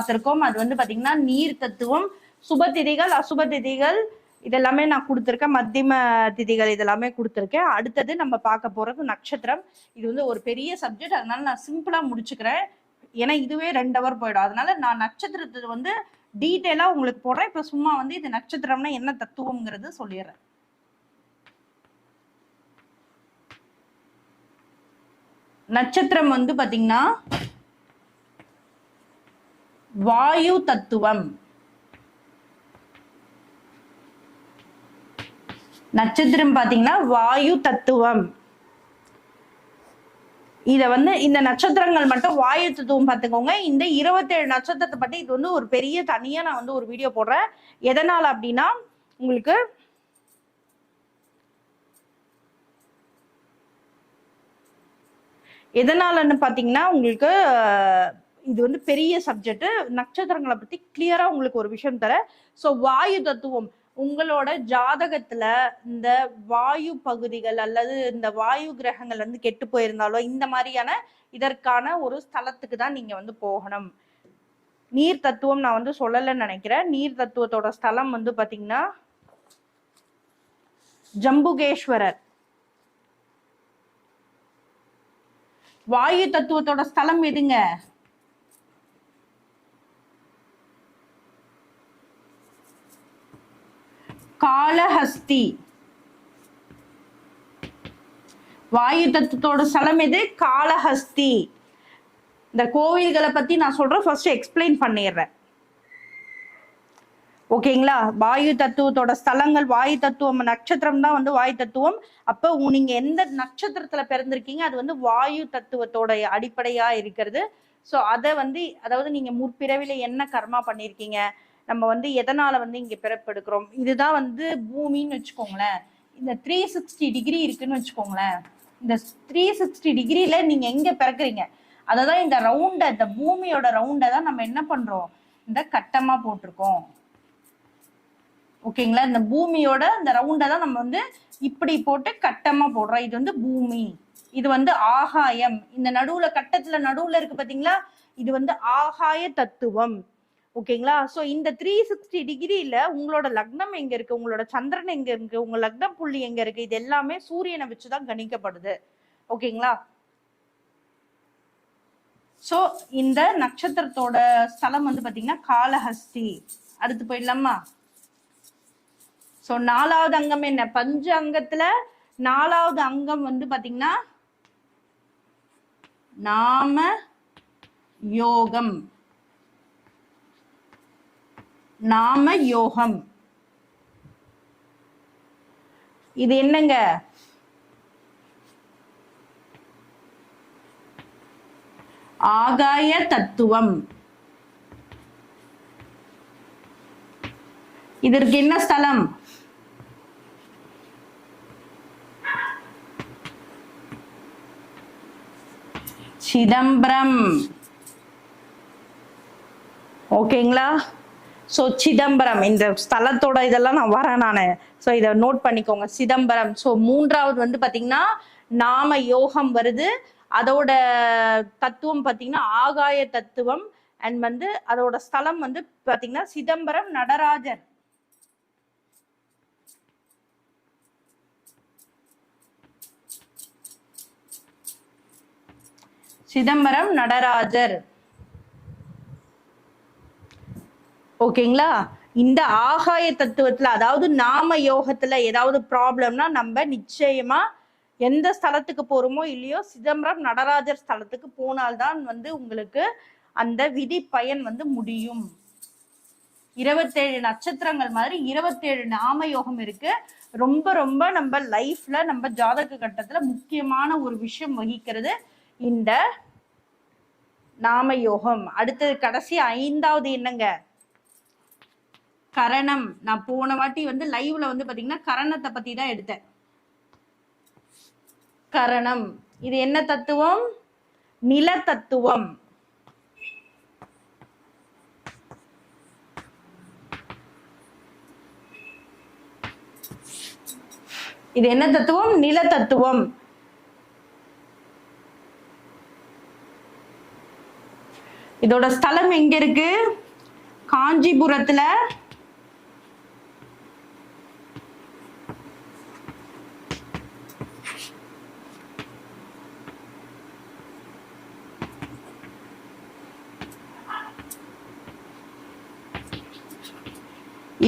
பார்த்திருக்கோம் அது வந்து பாத்தீங்கன்னா நீர் தத்துவம் சுப திதிகள் அசுப திதிகள் இதெல்லாமே நான் கொடுத்துருக்கேன். மத்தியம திதிகள் இதெல்லாமே கொடுத்துருக்கேன். அடுத்தது நம்ம பார்க்க போறது நட்சத்திரம். இது வந்து ஒரு பெரிய சப்ஜெக்ட் அதனால நான் சிம்பிளா முடிச்சுக்கிறேன். ஏன்னா இதுவே ரெண்டு ஹவர் போயிடும். அதனால நான் நட்சத்திரத்தை வந்து டீட்டெயிலா உங்களுக்கு போடுறேன். இப்ப சும்மா வந்து இது நட்சத்திரம்னா என்ன தத்துவம்ங்கிறது சொல்லிடுறேன். நட்சத்திரம் வந்து பாத்தீங்கன்னா வாயு தத்துவம். நட்சத்திரம் பாத்தீங்கன்னா வாயு தத்துவம். இத வந்து இந்த நட்சத்திரங்கள் மட்டும் வாயு தத்துவம் பார்த்துக்கோங்க இந்த இருபத்தேழு நட்சத்திரத்தை பத்தி இது வந்து ஒரு பெரிய தனியா நான் வந்து ஒரு வீடியோ போடுறேன். எதனால அப்படின்னா உங்களுக்கு எதனாலன்னு பாத்தீங்கன்னா உங்களுக்கு இது வந்து பெரிய சப்ஜெக்ட் நட்சத்திரங்களை பத்தி கிளியரா உங்களுக்கு ஒரு விஷயம் தர. சோ வாயு தத்துவம். உங்களோட ஜாதகத்துல இந்த வாயு பகுதிகள் அல்லது இந்த வாயு கிரகங்கள் வந்து கெட்டு போயிருந்தாலோ இந்த மாதிரியான இதற்கான ஒரு ஸ்தலத்துக்கு தான் நீங்க வந்து போகணும். நீர் தத்துவம் நான் வந்து சொல்லலைன்னு நினைக்கிறேன். நீர் தத்துவத்தோட ஸ்தலம் வந்து பாத்தீங்கன்னா ஜம்புகேஸ்வரர். வாயு தத்துவத்தோட ஸ்தலம் எதுங்க? காளஹஸ்தி வாயு தத்துவத்தோட ஸ்தலம் எது? காளஹஸ்தி இந்த கோவில்களை பத்தி நான் சொல்றேன். ஃபர்ஸ்ட் எக்ஸ்பிளைன் பண்ணிடுறேன். ஓகேங்களா வாயு தத்துவத்தோட ஸ்தலங்கள் வாயு தத்துவம் நட்சத்திரம் தான் வந்து வாயு தத்துவம். அப்போ நீங்க எந்த நட்சத்திரத்துல பிறந்திருக்கீங்க? அது வந்து வாயு தத்துவத்தோட அடிப்படையா இருக்கிறது. ஸோ அதை வந்து அதாவது நீங்க முற்பிறவில என்ன கர்மா பண்ணியிருக்கீங்க நம்ம வந்து எதனால வந்து இங்க பிறப்பெடுக்கிறோம்? இதுதான் வந்து பூமின்னு வச்சுக்கோங்களேன். இந்த த்ரீ சிக்ஸ்டி டிகிரி இருக்குன்னு வச்சுக்கோங்களேன். இந்த த்ரீ சிக்ஸ்டி டிகிரியில நீங்க எங்க பிறக்குறீங்க? அததான் இந்த ரவுண்ட இந்த பூமியோட ரவுண்டை தான் நம்ம என்ன பண்றோம்? இந்த கட்டமா போட்டிருக்கோம். ஓகேங்களா? இந்த பூமியோட இந்த ரவுண்டை தான் நம்ம வந்து இப்படி போட்டு கட்டமா போடுறோம். இது வந்து பூமி. இது வந்து ஆகாயம். இந்த நடுவுல கட்டத்துல நடுவுல இருக்கு பாத்தீங்களா? இது வந்து ஆகாய தத்துவம். ஓகேங்களா? சோ இந்த த்ரீ சிக்ஸ்டி டிகிரியில உங்களோட லக்னம் எங்க இருக்கு? உங்களோட சந்திரன் எங்க இருக்கு? உங்க லக்னம் புள்ளி எங்க இருக்கு? இது எல்லாமே சூரியனை வச்சுதான் கணிக்கப்படுது. ஓகேங்களா? சோ இந்த நட்சத்திரத்தோட ஸ்தலம் வந்து பாத்தீங்கன்னா காளஹஸ்தி. அடுத்து போயிடலாமா? சோ நாலாவது அங்கம் என்ன? பஞ்ச அங்கத்துல நாலாவது அங்கம் வந்து பாத்தீங்கன்னா நாம யோகம். நாம யோகம் இது என்னங்க? ஆகாய தத்துவம். இதற்கு என்ன ஸ்தலம்? சிதம்பரம். ஓகேங்களா? ஸோ சிதம்பரம் இந்த ஸ்தலத்தோட இதெல்லாம் நான் வரேன் நான். ஸோ இதை நோட் பண்ணிக்கோங்க. சிதம்பரம். ஸோ மூன்றாவது வந்து பார்த்தீங்கன்னா நாம யோகம் வருது. அதோட தத்துவம் பார்த்தீங்கன்னா ஆகாய தத்துவம். அண்ட் வந்து அதோட ஸ்தலம் வந்து பார்த்தீங்கன்னா சிதம்பரம் நடராஜர். சிதம்பரம் நடராஜர். ஓகேங்களா? இந்த ஆகாய தத்துவத்துல அதாவது நாம யோகத்துல ஏதாவது ப்ராப்ளம்னா நம்ம நிச்சயமா எந்த ஸ்தலத்துக்கு போறோமோ இல்லையோ சிதம்பரம் நடராஜர் ஸ்தலத்துக்கு போனால்தான் வந்து உங்களுக்கு அந்த விதி பயன் வந்து முடியும். இருபத்தேழு நட்சத்திரங்கள் மாதிரி இருபத்தேழு நாம யோகம் இருக்கு. ரொம்ப ரொம்ப நம்ம லைஃப்ல நம்ம ஜாதக கட்டத்துல முக்கியமான ஒரு விஷயம் வகிக்கிறது இந்த நாம யோகம். அடுத்தது கடைசி ஐந்தாவது என்னங்க? கரணம். நான் போன வாட்டி வந்து லைவ்ல வந்து பாத்தீங்கன்னா கரணத்தை பத்தி தான் எடுத்தேன். கரணம். இது என்ன தத்துவம்? நில தத்துவம். இது என்ன தத்துவம்? நில தத்துவம். இதோட ஸ்தலம் எங்க இருக்கு? காஞ்சிபுரத்துல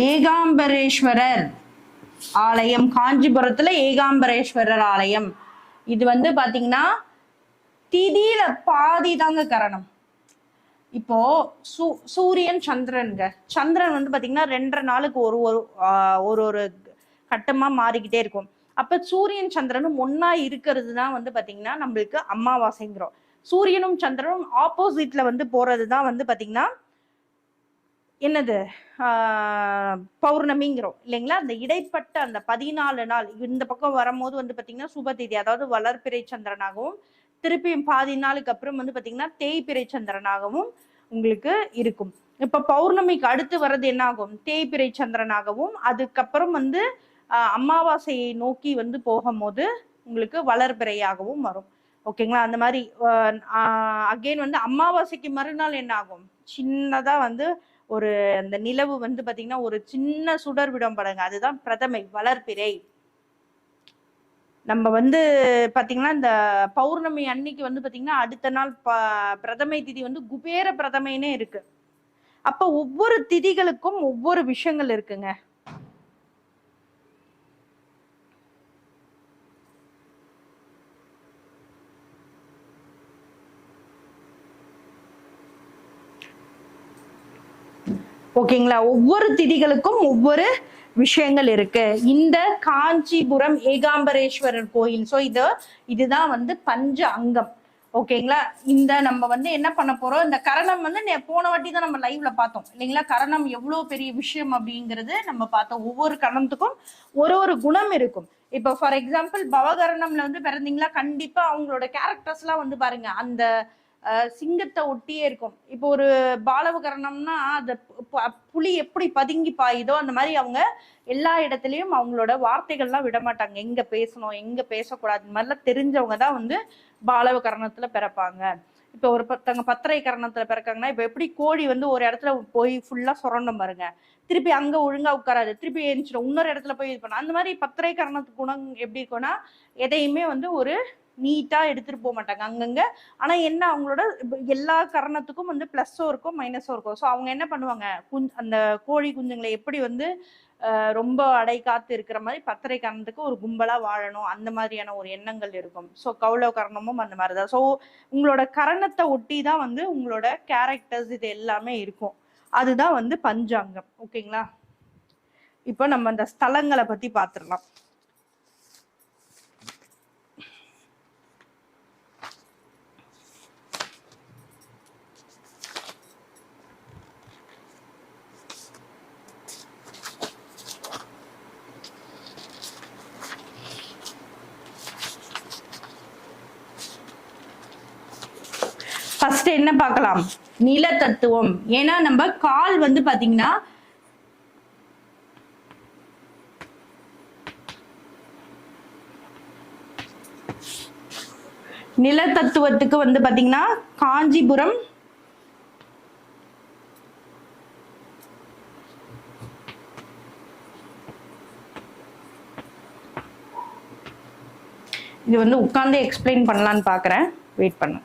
ஏகாம்பரேஸ்வரர் ஆலயம் காஞ்சிபுரத்துல ஏகாம்பரேஸ்வரர் ஆலயம். இது வந்து பாத்தீங்கன்னா திதியில பாதி தாங்க கரணம். இப்போ சூ சூரியன் சந்திரனுங்க. சந்திரன் வந்து பாத்தீங்கன்னா ரெண்டரை நாளுக்கு ஒரு ஒரு ஒரு ஒரு கட்டமா மாறிக்கிட்டே இருக்கும். அப்ப சூரியன் சந்திரனும் ஒன்னா இருக்கிறது தான் வந்து பாத்தீங்கன்னா நம்மளுக்கு அமாவாசைங்கிறோம். சூரியனும் சந்திரனும் ஆப்போசிட்ல வந்து போறது தான் வந்து பாத்தீங்கன்னா என்னது? பௌர்ணமிங்கிறோம் இல்லைங்களா? அந்த இடைப்பட்ட அந்த பதினாலு நாள் இந்த பக்கம் வரும்போது வந்து பார்த்தீங்கன்னா சுபதிதி அதாவது வளர்பிறை சந்திரனாகவும் திருப்பியும் பாதி நாளுக்கு அப்புறம் வந்து பார்த்தீங்கன்னா தேய்பிறை சந்திரனாகவும் உங்களுக்கு இருக்கும். இப்போ பௌர்ணமிக்கு அடுத்து வர்றது என்ன ஆகும் தேய்பிறை சந்திரனாகவும் அதுக்கப்புறம் வந்து அமாவாசையை நோக்கி வந்து போகும்போது உங்களுக்கு வளர்பிறையாகவும் வரும். ஓகேங்களா? அந்த மாதிரி அகைன் வந்து அமாவாசைக்கு மறுநாள் என்ன ஆகும் வந்து ஒரு அந்த நிலவு வந்து பாத்தீங்கன்னா ஒரு சின்ன சுடர் விடம் படங்க அதுதான் பிரதமை வளர்பிறை. நம்ம வந்து பாத்தீங்கன்னா இந்த பௌர்ணமி அன்னைக்கு வந்து பாத்தீங்கன்னா அடுத்த நாள் ப பிரதமை திதி வந்து குபேர பிரதமைன்னே இருக்கு. அப்ப ஒவ்வொரு திதிகளுக்கும் ஒவ்வொரு விஷயங்கள் இருக்குங்க. ஓகேங்களா? ஒவ்வொரு திதிகளுக்கும் ஒவ்வொரு விஷயங்கள் இருக்கு. இந்த காஞ்சிபுரம் ஏகாம்பரேஸ்வரர் கோயில். ஸோ இது இதுதான் வந்து பஞ்ச அங்கம். ஓகேங்களா? இந்த நம்ம வந்து என்ன பண்ண போறோம்? இந்த கரணம் வந்து நே- போன வாட்டி தான் நம்ம லைவ்ல பார்த்தோம். இல்லைங்களா? கரணம் எவ்வளவு பெரிய விஷயம் அப்படிங்கிறது நம்ம பார்த்தோம். ஒவ்வொரு கரணத்துக்கும் ஒரு ஒரு குணம் இருக்கும். இப்போ ஃபார் எக்ஸாம்பிள் பவகரணம்ல வந்து பிறந்தீங்களா? கண்டிப்பா அவங்களோட கேரக்டர்ஸ் எல்லாம் வந்து பாருங்க. அந்த சிங்கத்தை ஒட்டியே இருக்கும். இப்போ ஒரு பாலவகரணம்னா அந்த புலி எப்படி பதுங்கி பாயுதோ அந்த மாதிரி அவங்க எல்லா இடத்துலயும் அவங்களோட வார்த்தைகள்லாம் விட மாட்டாங்க. எங்க பேசணும் எங்க பேசக்கூடாது இந்த மாதிரிலாம் தெரிஞ்சவங்க தான் வந்து பாலவகரணத்துல பிறப்பாங்க. இப்போ ஒரு பத்தவங்க பத்திரை கரணத்துல பிறக்காங்கன்னா இப்போ எப்படி கோழி வந்து ஒரு இடத்துல போய் ஃபுல்லா சுரண்டும் பாருங்க. திருப்பி அங்க ஒழுங்கா உட்காராது. திருப்பி எழுந்துச்சிடும் இன்னொரு இடத்துல போய் இது பண்ண அந்த மாதிரி பத்திரை கரணத்து குணம் எப்படி இருக்கும்னா எதையுமே வந்து ஒரு நீட்டா எடுத்துட்டு போக மாட்டாங்க அங்கங்கே. ஆனா என்ன அவங்களோட எல்லா கரணத்துக்கும் வந்து ப்ளஸ்ஸோ இருக்கும் மைனஸோ இருக்கும் ஸோ அவங்க என்ன பண்ணுவாங்க? குஞ் அந்த கோழி குஞ்சுங்களை எப்படி வந்து அஹ், ரொம்ப அடை காத்து இருக்கிற மாதிரி பத்திரை கரணத்துக்கு ஒரு கும்பலா வாழணும். அந்த மாதிரியான ஒரு எண்ணங்கள் இருக்கும். ஸோ கௌளவ கரணமும் அந்த மாதிரி தான் ஸோ உங்களோட கரணத்தை ஒட்டி தான் வந்து உங்களோட கேரக்டர்ஸ் இது எல்லாமே இருக்கும். அதுதான் வந்து பஞ்சாங்கம். ஓகேங்களா இப்போ நம்ம அந்த ஸ்தலங்களை பத்தி பார்த்துடலாம் ஃபர்ஸ்ட் என்ன பார்க்கலாம்? நில தத்துவம் ஏன்னா நம்ம கால் வந்து பாத்தீங்கன்னா நில தத்துவத்துக்கு வந்து பாத்தீங்கன்னா காஞ்சிபுரம் இது வந்து உட்கார்ந்து எக்ஸ்பிளைன் பண்ணலான்னு பார்க்குறேன் வெயிட் பண்ணு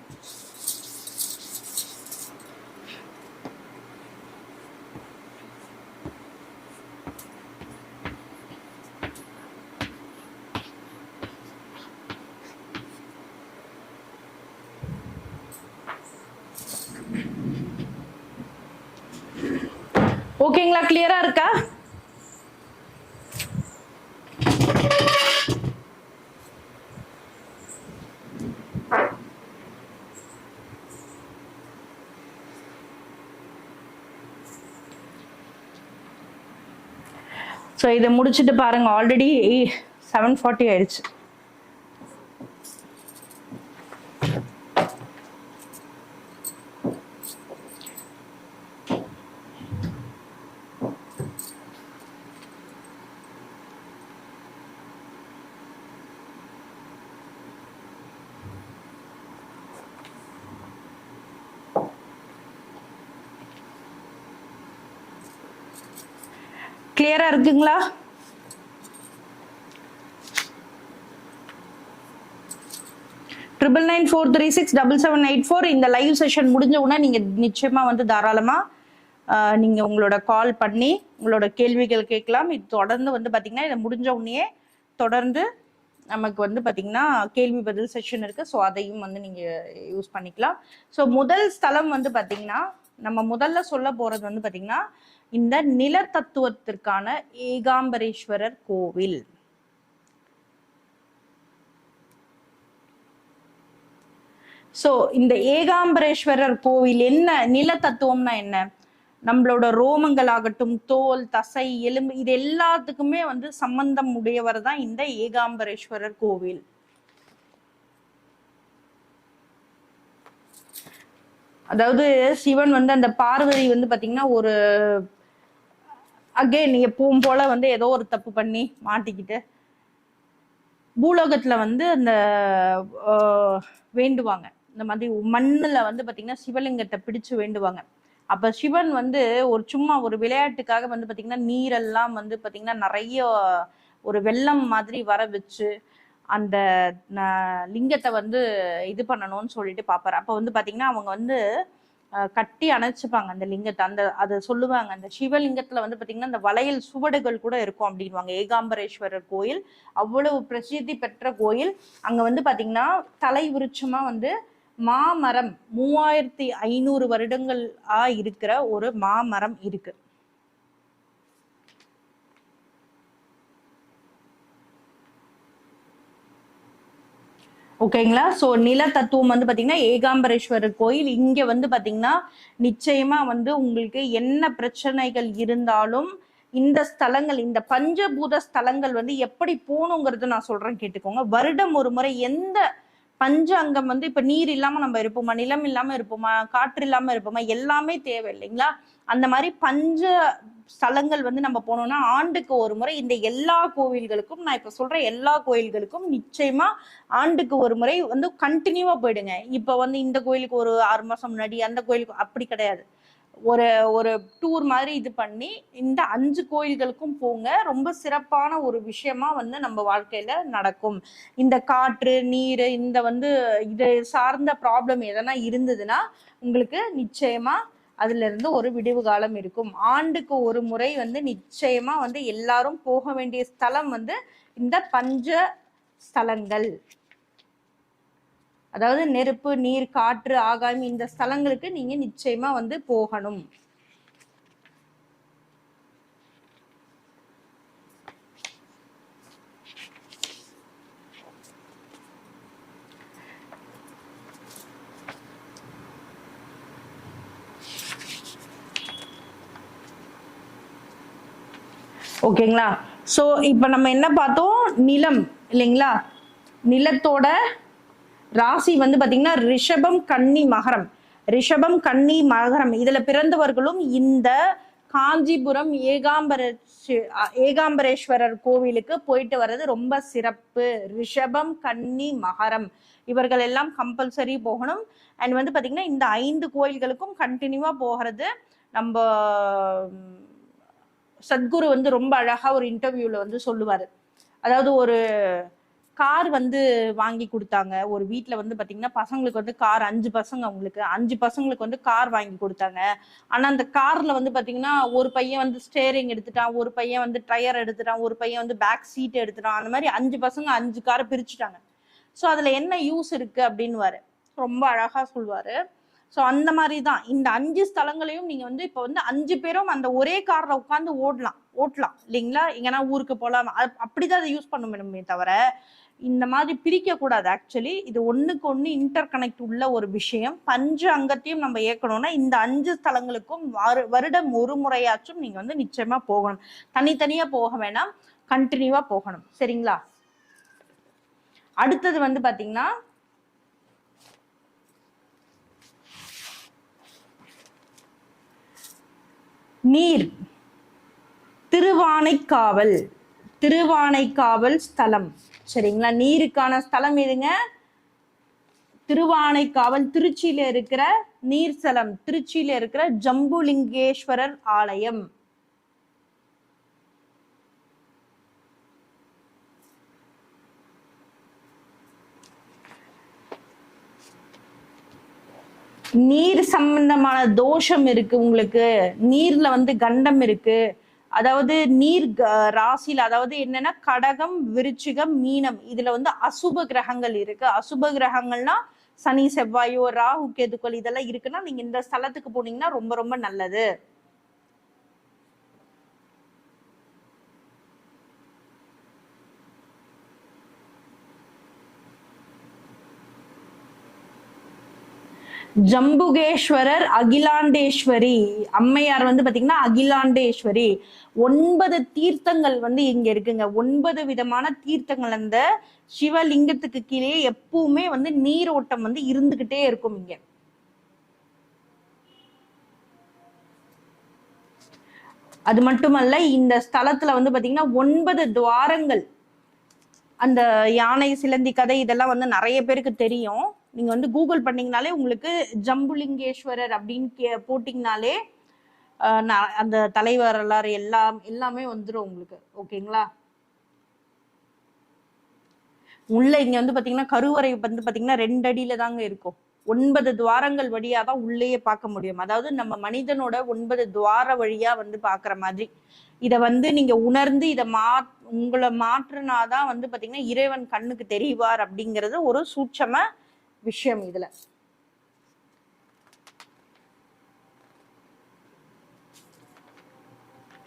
ஓகேங்களா கிளியரா இருக்கா ஸோ இதை முடிச்சுட்டு பாருங்க. ஆல்ரெடி செவன் ஃபார்ட்டி ஆயிடுச்சு. கிளியரா இருக்குங்களா? Triple nine four three six double seven eight four இந்த லைவ் செஷன் முடிஞ்ச உடனே நீங்கள் நிச்சயமாக வந்து தாராளமாக நீங்கள் உங்களோட கால் பண்ணி உங்களோட கேள்விகள் கேட்கலாம். இது தொடர்ந்து வந்து பார்த்தீங்கன்னா இதை முடிஞ்ச உடனே தொடர்ந்து நமக்கு வந்து பார்த்தீங்கன்னா கேள்வி பதில் செஷன் இருக்கு. ஸோ அதையும் வந்து நீங்கள் யூஸ் பண்ணிக்கலாம். ஸோ முதல் ஸ்தலம் வந்து பார்த்தீங்கன்னா நம்ம முதல்ல சொல்ல போகிறது வந்து பார்த்தீங்கன்னா இந்த நிலத்தத்துவத்திற்கான ஏகாம்பரேஸ்வரர் கோவில். சோ இந்த ஏகாம்பரேஸ்வரர் கோவில் என்ன? நில தத்துவம்னா என்ன? நம்மளோட ரோமங்கள் ஆகட்டும் தோல் தசை எலும்பு இது எல்லாத்துக்குமே வந்து சம்பந்தம் உடையவர் தான் இந்த ஏகாம்பரேஸ்வரர் கோவில். அதாவது சிவன் வந்து அந்த பார்வதி வந்து பாத்தீங்கன்னா ஒரு அகெயின் நீங்கள் பூம் போல் வந்து ஏதோ ஒரு தப்பு பண்ணி மாட்டிக்கிட்டு பூலோகத்தில் வந்து அந்த வேண்டுவாங்க. இந்த மாதிரி மண்ணில் வந்து பார்த்திங்கன்னா சிவலிங்கத்தை பிடிச்சு வேண்டுவாங்க. அப்போ சிவன் வந்து ஒரு சும்மா ஒரு விளையாட்டுக்காக வந்து பார்த்திங்கன்னா நீரெல்லாம் வந்து பார்த்திங்கன்னா நிறைய ஒரு வெள்ளம் மாதிரி வர வச்சு அந்த லிங்கத்தை வந்து இது பண்ணணும்னு சொல்லிட்டு பார்ப்பார் அப்போ வந்து பார்த்திங்கன்னா அவங்க வந்து கட்டி அணைச்சுப்பாங்க அந்த லிங்கத்தை. அந்த அதை சொல்லுவாங்க. அந்த சிவலிங்கத்துல வந்து பாத்தீங்கன்னா அந்த வளையல் சுவடுகள் கூட இருக்கும் அப்படின்வாங்க ஏகாம்பரேஸ்வரர் கோயில் அவ்வளவு பிரசித்தி பெற்ற கோயில். அங்க வந்து பாத்தீங்கன்னா தலை விருட்சமா வந்து மாமரம் மூவாயிரத்தி ஐநூறு வருடங்கள் ஆ இருக்கிற ஒரு மாமரம் இருக்கு. ஓகேங்களா? சோ நில தத்துவம் வந்து பாத்தீங்கன்னா ஏகாம்பரேஸ்வரர் கோயில். இங்க வந்து பாத்தீங்கன்னா நிச்சயமா வந்து உங்களுக்கு என்ன பிரச்சனைகள் இருந்தாலும் இந்த ஸ்தலங்கள் இந்த பஞ்சபூத ஸ்தலங்கள் வந்து எப்படி போகணுங்கிறது நான் சொல்றேன் கேட்டுக்கோங்க. வருடம் ஒரு முறை எந்த பஞ்ச அங்கம் வந்து இப்ப நீர் இல்லாம நம்ம இருப்போமா? நிலம் இல்லாம இருப்போமா? காற்று இல்லாம இருப்போமா? எல்லாமே தேவை இல்லைங்களா? அந்த மாதிரி பஞ்ச ஸ்தலங்கள் வந்து நம்ம போனோம்னா ஆண்டுக்கு ஒரு முறை இந்த எல்லா கோவில்களுக்கும் நான் இப்ப சொல்ற எல்லா கோயில்களுக்கும் நிச்சயமா ஆண்டுக்கு ஒரு முறை வந்து கண்டினியூவா போயிடுங்க. இப்ப வந்து இந்த கோயிலுக்கு ஒரு ஆறு மாசம் முன்னாடி அந்த கோயிலுக்கு அப்படி கிடையாது. ஒரு ஒரு டூர் மாதிரி இது பண்ணி இந்த அஞ்சு கோயில்களுக்கும் போங்க. ரொம்ப சிறப்பான ஒரு விஷயமா வந்து நம்ம வாழ்க்கையில நடக்கும். இந்த காற்று நீர் இந்த வந்து இது சார்ந்த ப்ராப்ளம் எதனா இருந்ததுன்னா உங்களுக்கு நிச்சயமா அதுல இருந்து ஒரு விடிவு காலம் இருக்கும். ஆண்டுக்கு ஒரு முறை வந்து நிச்சயமா வந்து எல்லாரும் போக வேண்டிய ஸ்தலம் வந்து இந்த பஞ்ச ஸ்தலங்கள். அதாவது நெருப்பு நீர் காற்று ஆகாயம் இந்த ஸ்தலங்களுக்கு நீங்க நிச்சயமா வந்து போகணும். ஓகேங்களா? சோ இப்ப நம்ம என்ன பார்த்தோம்? நிலம் இல்லைங்களா? நிலத்தோட ராசி வந்து பாத்தீங்கன்னா ரிஷபம் கன்னி மகரம். ரிஷபம் கன்னி மகரம். இதுல பிறந்தவர்களும் இந்த காஞ்சிபுரம் ஏகாம்பர ஏகாம்பரேஸ்வரர் கோவிலுக்கு போயிட்டு வர்றது ரொம்ப சிறப்பு. ரிஷபம் கன்னி மகரம். இவர்கள் எல்லாம் கம்பல்சரி போகணும். அண்ட் வந்து பாத்தீங்கன்னா இந்த ஐந்து கோயில்களுக்கும் கண்டினியூவா போகிறது நம்ம சத்குரு வந்து ரொம்ப அழகா ஒரு இன்டர்வியூல வந்து சொல்லுவாரு. அதாவது ஒரு கார் வந்து வாங்கி கொடுத்தாங்க. ஒரு வீட்டுல வந்து பாத்தீங்கன்னா பசங்களுக்கு வந்து கார் அஞ்சு பசங்க அவங்களுக்கு. அஞ்சு பசங்களுக்கு வந்து கார் வாங்கி கொடுத்தாங்க. ஆனா அந்த கார்ல வந்து பாத்தீங்கன்னா ஒரு பையன் வந்து ஸ்டேரிங் எடுத்துட்டான் ஒரு பையன் வந்து டயர் எடுத்துட்டான் ஒரு பையன் வந்து பேக் சீட் எடுத்துட்டான். அந்த மாதிரி அஞ்சு பசங்க அஞ்சு காரை பிரிச்சுட்டாங்க. ஸோ அதுல என்ன யூஸ் இருக்கு அப்படின்னு ரொம்ப அழகா சொல்லுவாரு. ஸோ அந்த மாதிரி தான். இந்த அஞ்சு ஸ்தலங்களையும் நீங்க வந்து இப்போ வந்து அஞ்சு பேரும் அந்த ஒரே கார்ல உட்காந்து ஓடலாம். ஓட்டலாம். இல்லைங்களா? எங்கன்னா ஊருக்கு போகலாம் அப்படிதான் அதை யூஸ் பண்ண முடியுமே தவிர இந்த மாதிரி பிரிக்க கூடாது ஆக்சுவலி இது ஒண்ணுக்கு ஒண்ணு இன்டர் கனெக்ட் உள்ள ஒரு விஷயம். பஞ்ச அங்கத்தையும் நம்ம இயக்கணும்னா இந்த அஞ்சு ஸ்தலங்களுக்கும் வருடம் ஒரு முறையாச்சும் நீங்க வந்து நிச்சயமா போகணும். தனித்தனியா போக வேணாம். கண்டினியூவாக போகணும். சரிங்களா? அடுத்தது வந்து பாத்தீங்கன்னா நீர். திருவானைக்காவல். திருவானைக்காவல் ஸ்தலம். சரிங்களா? நீருக்கான ஸ்தலம் எதுங்க? திருவானைக்காவல் திருச்சியில இருக்கிற நீர்சலம் திருச்சியில இருக்கிற ஜம்புலிங்கேஸ்வரர் ஆலயம். நீர் சம்பந்தமான தோஷம் இருக்கு உங்களுக்கு. நீர்ல வந்து கண்டம் இருக்கு. அதாவது நீர் க- அதாவது என்னன்னா கடகம் விருச்சிகம் மீனம் இதுல வந்து அசுப கிரகங்கள் இருக்கு. அசுப கிரகங்கள்னா சனி செவ்வாயோ ராகு கேதுக்கள் இதெல்லாம் இருக்குன்னா நீங்க இந்த ஸ்தலத்துக்கு போனீங்கன்னா ரொம்ப ரொம்ப நல்லது. ஜம்புகேஸ்வரர் அகிலாண்டேஸ்வரி. அம்மையார் வந்து பாத்தீங்கன்னா அகிலாண்டேஸ்வரி. ஒன்பது தீர்த்தங்கள் வந்து இங்க இருக்குங்க. ஒன்பது விதமான தீர்த்தங்கள். அந்த சிவலிங்கத்துக்கு கீழே எப்பவுமே வந்து நீரோட்டம் வந்து இருந்துகிட்டே இருக்கும் இங்க. அது மட்டுமல்ல இந்த ஸ்தலத்துல வந்து பாத்தீங்கன்னா ஒன்பது துவாரங்கள். அந்த யானை சிலந்தி கதை இதெல்லாம் வந்து நிறைய பேருக்கு தெரியும். நீங்க வந்து கூகுள் பண்ணீங்கனாலே உங்களுக்கு ஜம்புலிங்கேஸ்வரர் அப்படின்னு கே போட்டிங்கனாலே அந்த தலைவர் எல்லாரும் எல்லாம் எல்லாமே வந்துடும் உங்களுக்கு. ஓகேங்களா? உள்ள இங்க வந்து பாத்தீங்கன்னா கருவறை வந்து பாத்தீங்கன்னா ரெண்டு அடியில தாங்க இருக்கும். ஒன்பது துவாரங்கள் வழியா தான் உள்ளேயே பார்க்க முடியும். அதாவது நம்ம மனிதனோட ஒன்பது துவார வழியா வந்து பாக்குற மாதிரி. இத வந்து நீங்க உணர்ந்து இதை மா உங்களை மாற்றுனாதான் வந்து பாத்தீங்கன்னா இறைவன் கண்ணுக்கு தெரிவார் அப்படிங்கிறது ஒரு சூட்சம விஷயம் இதுல.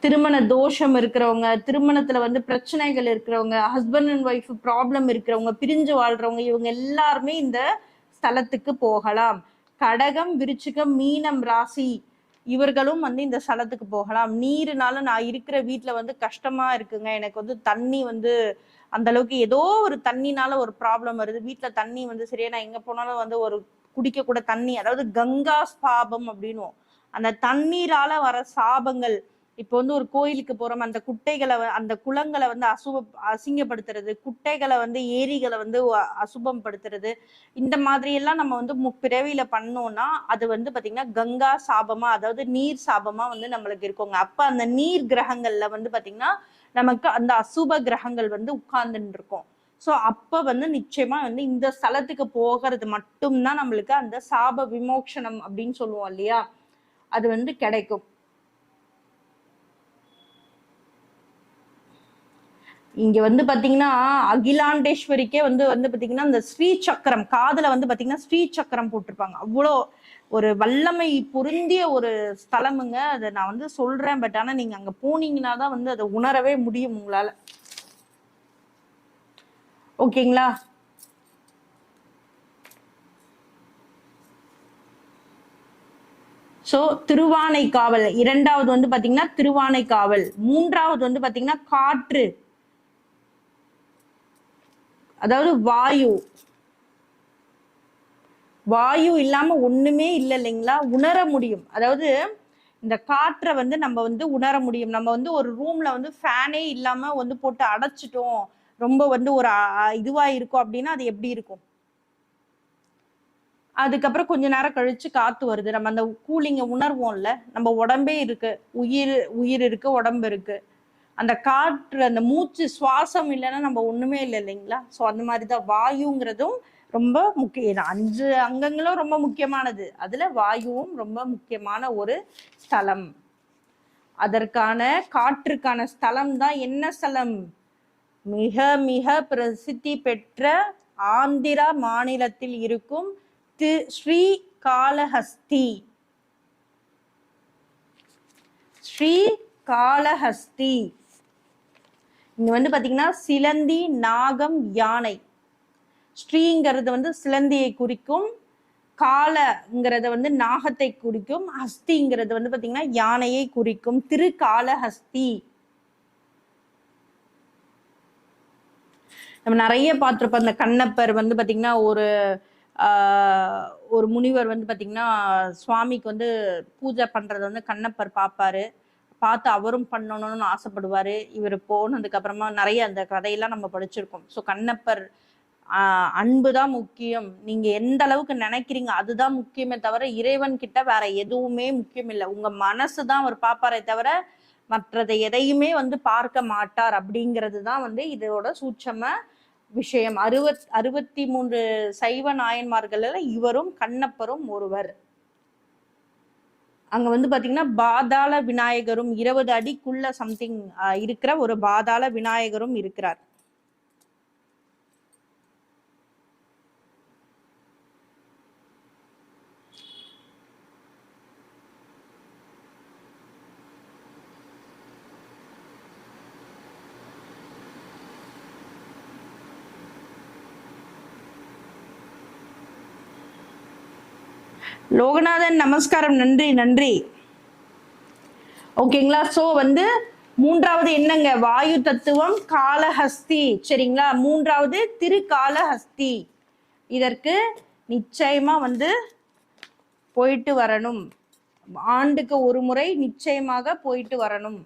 திருமண தோஷம் இருக்கிறவங்க திருமணத்துல வந்து பிரச்சனைகள் இருக்கிறவங்க ஹஸ்பண்ட் அண்ட் ஒய்ஃப் ப்ராப்ளம் இருக்கிறவங்க பிரிஞ்சு வாழ்றவங்க இவங்க எல்லாருமே இந்த ஸ்தலத்துக்கு போகலாம். கடகம் விருச்சிகம் மீனம் ராசி இவர்களும் வந்து இந்த ஸ்தலத்துக்கு போகலாம். நீருனால நான் இருக்கிற வீட்டுல வந்து கஷ்டமா இருக்குங்க. எனக்கு வந்து தண்ணி வந்து அந்த அளவுக்கு ஏதோ ஒரு தண்ணினால ஒரு ப்ராப்ளம் வருது. வீட்டில் தண்ணி வந்து சரியா நான் எங்க போனாலும் வந்து ஒரு குடிக்க கூட தண்ணி அதாவது கங்கா ஸ்பாபம் அப்படின்னும் அந்த தண்ணீரால வர சாபங்கள் இப்போ வந்து ஒரு கோயிலுக்கு போறோம் அந்த குட்டைகளை வ- அந்த குளங்களை வந்து அசுப அசிங்கப்படுத்துறது குட்டைகளை வந்து ஏரிகளை வந்து அசுபம் படுத்துறது இந்த மாதிரி எல்லாம் நம்ம வந்து பிறவியில பண்ணோம்னா அது வந்து பாத்தீங்கன்னா கங்கா சாபமா அதாவது நீர் சாபமா வந்து நம்மளுக்கு இருக்குங்க. அப்ப அந்த நீர் கிரகங்கள்ல வந்து பாத்தீங்கன்னா நமக்கு அந்த அசுப கிரகங்கள் வந்து உட்கார்ந்துட்டு இருக்கும் ஸோ அப்போ வந்து நிச்சயமா வந்து இந்த ஸ்தலத்துக்கு போகிறது மட்டும்தான் நம்மளுக்கு அந்த சாப விமோக்ஷனம் அப்படின்னு சொல்லுவோம் இல்லையா? அது வந்து கிடைக்கும். இங்க வந்து பாத்தீங்கன்னா அகிலாண்டேஸ்வரிக்கே வந்து வந்து பாத்தீங்கன்னா இந்த ஸ்ரீ சக்கரம் காதல வந்து பாத்தீங்கன்னா ஸ்ரீ சக்கரம் போட்டிருப்பாங்க. அவ்வளோ ஒரு வல்லமை பொருந்திய ஒரு ஸ்தலமுங்க. அதை நான் வந்து சொல்றேன் பட் ஆனா நீங்க அங்க போனீங்கன்னா தான் வந்து அதை உணரவே முடியும் உங்களால. ஓகேங்களா? சோ திருவானைக்காவல். இரண்டாவது வந்து பாத்தீங்கன்னா திருவானைக்காவல். மூன்றாவது வந்து பாத்தீங்கன்னா காற்று. அதாவது வாயு. வாயு இல்லாம ஒண்ணுமே இல்லை இல்லைங்களா? உணர முடியும். அதாவது இந்த காற்றை வந்து நம்ம வந்து உணர முடியும். நம்ம வந்து ஒரு ரூம்ல வந்து ஃபேனே இல்லாம வந்து போட்டு அடைச்சிட்டோம். ரொம்ப வந்து ஒரு இதுவா இருக்கும் அப்படின்னா அது எப்படி இருக்கும்? அதுக்கப்புறம் கொஞ்ச நேரம் கழிச்சு காத்து வருது. நம்ம அந்த கூலிங்க உணர்வோம்ல. நம்ம உடம்பே இருக்கு. உயிர் உயிர் இருக்கு உடம்பு இருக்கு. அந்த காற்று அந்த மூச்சு சுவாசம் இல்லைன்னா நம்ம ஒண்ணுமே இல்லை இல்லைங்களா? ஸோ அந்த மாதிரி தான் வாயுங்கிறதும் ரொம்ப முக்கிய அஞ்சு அங்கங்களும் ரொம்ப முக்கியமானது. அதுல வாயுவும் ரொம்ப முக்கியமான ஒரு ஸ்தலம். அதற்கான காற்றுக்கான ஸ்தலம் தான் என்ன ஸ்தலம்? மிக மிக பிரசித்தி பெற்ற ஆந்திரா மாநிலத்தில் இருக்கும் தி ஸ்ரீ காளஹஸ்தி ஸ்ரீ காளஹஸ்தி இங்க வந்து பாத்தீங்கன்னா சிலந்தி நாகம் யானை. ஸ்ரீங்கிறது வந்து சிலந்தியை குறிக்கும் காலங்கிறத வந்து நாகத்தை குறிக்கும் ஹஸ்திங்கிறது வந்து பாத்தீங்கன்னா யானையை குறிக்கும். திருக்காளஹஸ்தி நம்ம நிறைய பார்த்துருப்போம் அந்த கண்ணப்பர் வந்து பாத்தீங்கன்னா ஒரு ஒரு முனிவர் வந்து பாத்தீங்கன்னா சுவாமிக்கு வந்து பூஜை பண்றத வந்து கண்ணப்பர் பார்ப்பாரு பார்த்து அவரும் பண்ணணும்னு ஆசைப்படுவாரு. இவர் போனதுக்கு அப்புறமா நிறைய அந்த கதையெல்லாம் நம்ம படிச்சிருக்கோம். ஸோ கண்ணப்பர் அன்பு அன்புதான் முக்கியம். நீங்க எந்த அளவுக்கு நினைக்கிறீங்க அதுதான் முக்கியமே தவிர இறைவன் கிட்ட வேற எதுவுமே முக்கியம் இல்லை. உங்க மனசு தான் அவர் பார்ப்பாரே தவிர மற்றதை எதையுமே வந்து பார்க்க மாட்டார் அப்படிங்கிறது தான் வந்து இதோட சூட்சம விஷயம். அறுபத் அறுபத்தி மூன்று சைவ நாயன்மார்கள்ல இவரும் கண்ணப்பரும் ஒருவர். அங்க வந்து பாத்தீங்கன்னா பாதாள விநாயகரும் இருபது அடிக்குள்ள சம்திங் இருக்கிற ஒரு பாதாள விநாயகரும் இருக்கிறார். லோகநாதன் நமஸ்காரம் நன்றி நன்றி. ஓகேங்களா சோ வந்து மூன்றாவது என்னங்க? வாயு தத்துவம் காலஹஸ்தி. சரிங்களா? மூன்றாவது திருக்காலஹஸ்தி. இதற்கு நிச்சயமா வந்து போயிட்டு வரணும். ஆண்டுக்கு ஒரு முறை நிச்சயமாக போயிட்டு வரணும்.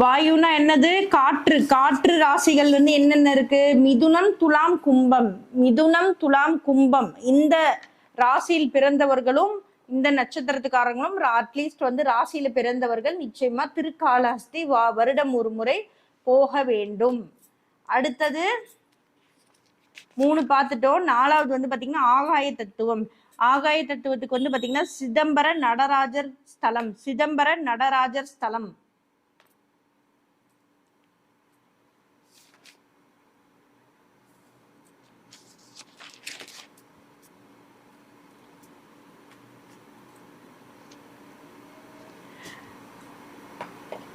வாயுனா என்னது? காற்று. காற்று ராசிகள் வந்து என்னென்ன இருக்கு? மிதுனம் துலாம் கும்பம். மிதுனம் துலாம் கும்பம். இந்த ராசியில் பிறந்தவர்களும் இந்த நட்சத்திரத்துக்காரங்களும் அட்லீஸ்ட் வந்து ராசியில பிறந்தவர்கள் நிச்சயமா திருக்காலஹஸ்தி வா வருடம் ஒரு முறை போக வேண்டும். அடுத்தது மூணு பார்த்துட்டோம். நாலாவது வந்து பாத்தீங்கன்னா ஆகாய தத்துவம். ஆகாய தத்துவத்துக்கு வந்து பாத்தீங்கன்னா சிதம்பர நடராஜர் ஸ்தலம். சிதம்பர நடராஜர் ஸ்தலம்.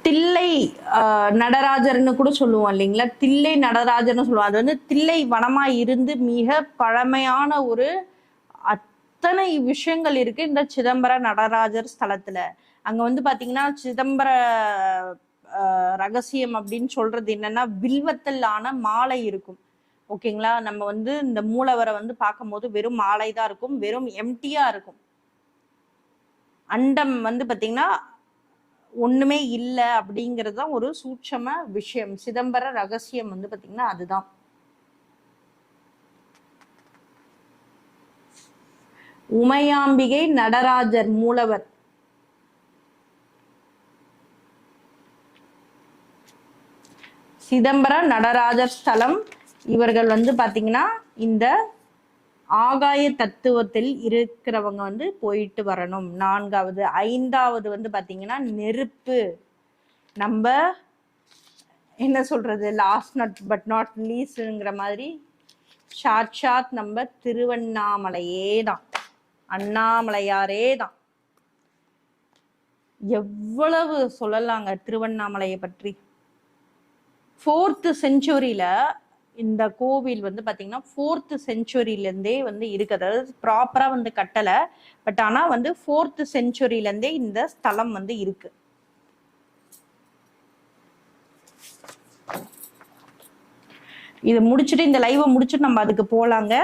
தில்லை நடராஜர்னு கூட சொல்லுவோம் இல்லைங்களா? தில்லை நடராஜர்னு சொல்லுவோம். அது வந்து தில்லை வனமா இருந்து மிக பழமையான ஒரு அத்தனை விஷயங்கள் இருக்கு இந்த சிதம்பர நடராஜர் ஸ்தலத்துல. அங்க வந்து பாத்தீங்கன்னா சிதம்பர ரகசியம் அப்படின்னு சொல்றது என்னன்னா வில்வத்தில் ஆன மாலை இருக்கும். ஓகேங்களா? நம்ம வந்து இந்த மூலவரை வந்து பார்க்கும்போது வெறும் மாலை தான் இருக்கும் வெறும் எம்டியா இருக்கும். அண்டம் வந்து பாத்தீங்கன்னா ஒண்ணுமே இல்லை அப்படிங்கிறது தான் ஒரு சூட்சம விஷயம். சிதம்பர ரகசியம் வந்து பாத்தீங்கன்னா அதுதான். உமையாம்பிகை நடராஜர் மூலவர். சிதம்பர நடராஜர் ஸ்தலம். இவர்கள் வந்து பாத்தீங்கன்னா இந்த ஆகாய தத்துவத்தில் இருக்கிறவங்க வந்து போயிட்டு வரணும். நான்காவது ஐந்தாவது வந்து பாத்தீங்கன்னா நெருப்பு. நம்ம என்ன சொல்றது? லாஸ்ட் நாட் பட் நாட் லீஸ்ங்கிற மாதிரி சாட்சாத் நம்ம திருவண்ணாமலையே தான். அண்ணாமலையாரே தான் எவ்வளவு சொல்லலாங்க திருவண்ணாமலையை பற்றி. ஃபோர்த்து செஞ்சுரியில இந்த கோவில் வந்து பாத்தீங்கன்னா ஃபோர்த்து செஞ்சுரியிலேருந்தே வந்து இருக்கு. அதாவது ப்ராப்பரா வந்து கட்டலை. பட் ஆனா வந்து ஃபோர்த்து செஞ்சுரியிலேருந்தே இந்த ஸ்தலம் வந்து இருக்கு. இது முடிச்சுட்டு இந்த லைவை முடிச்சுட்டு நம்ம அதுக்கு போகலாங்க